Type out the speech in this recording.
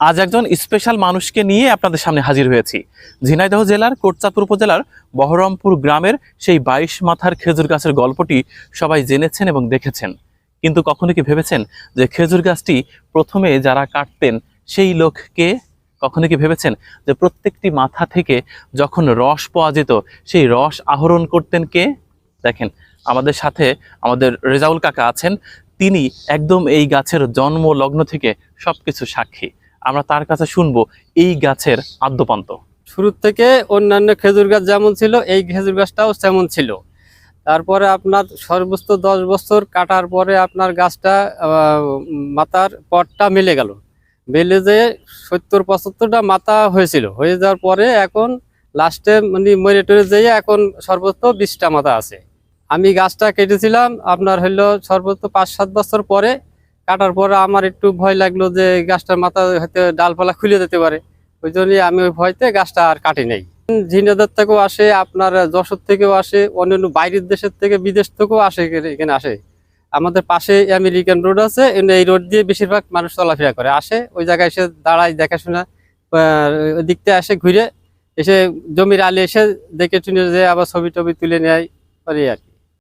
আজ একজন স্পেশাল মানুষকে নিয়ে আপনাদের সামনে হাজির হয়েছি। ঝিনাইদহ জেলার কোটচাঁদপুর উপজেলার বহরমপুর গ্রামের সেই বাইশ মাথার খেজুর গাছের গল্পটি সবাই জেনেছেন এবং দেখেছেন। কিন্তু কখনো কি ভেবেছেন যে খেজুর গাছটি প্রথমে যারা কাটতেন সেই লোককে? কখনো কি ভেবেছেন যে প্রত্যেকটি মাথা থেকে যখন রস পাওয়া যেত, সেই রস আহরণ করতেন কে? দেখেন, আমাদের সাথে আমাদের রেজাউল কাকা আছেন। তিনি একদম এই গাছের জন্ম লগ্ন থেকে সবকিছু সাক্ষী। আমরা তার কাছে শুনব এই গাছের আদ্যপান্ত। শুরুর থেকে অন্যান্য খেজুর গাছ যেমন ছিল, এই খেজুর গাছটাও তেমন ছিল। তারপরে আপনার সর্বোচ্চ দশ বছর কাটার পরে আপনার গাছটা মাথার পটটা মিলে গেল। মেলে যে সত্তর, পঁচাত্তরটা মাথা হয়েছিল। হয়ে যাওয়ার পরে এখন লাস্টে মানে মরে টরে যেয়ে এখন সর্বোচ্চ বিশটা মাথা আছে। আমি গাছটা কেটেছিলাম, আপনার হইল সর্বোচ্চ পাঁচ, সাত বছর পরে কাটার পরে আমার একটু ভয় লাগল যে গাছটার মাথা হয়তো ডালপালা খুলে যেতে পারে। ওই জন্যই আমি ওই ভয়তে গাছটা আর কাটি নাই। ঝিনাইদহ থেকেও আসে, আপনার যশোর থেকেও আসে, অন্যান্য বাইরের দেশের থেকে বিদেশ থেকেও আসে এখানে- আসে। আমাদের পাশে আমেরিকান রোড আছে, এই রোড দিয়ে বেশিরভাগ মানুষ চলাফেরা করে। আসে, ওই জায়গায় এসে দাঁড়ায়, দেখাশোনা দিক থেকে আসে, ঘুরে এসে জমির আলে এসে দেখে শুনে যে আবার ছবি টবি তুলে নেয় আর কি।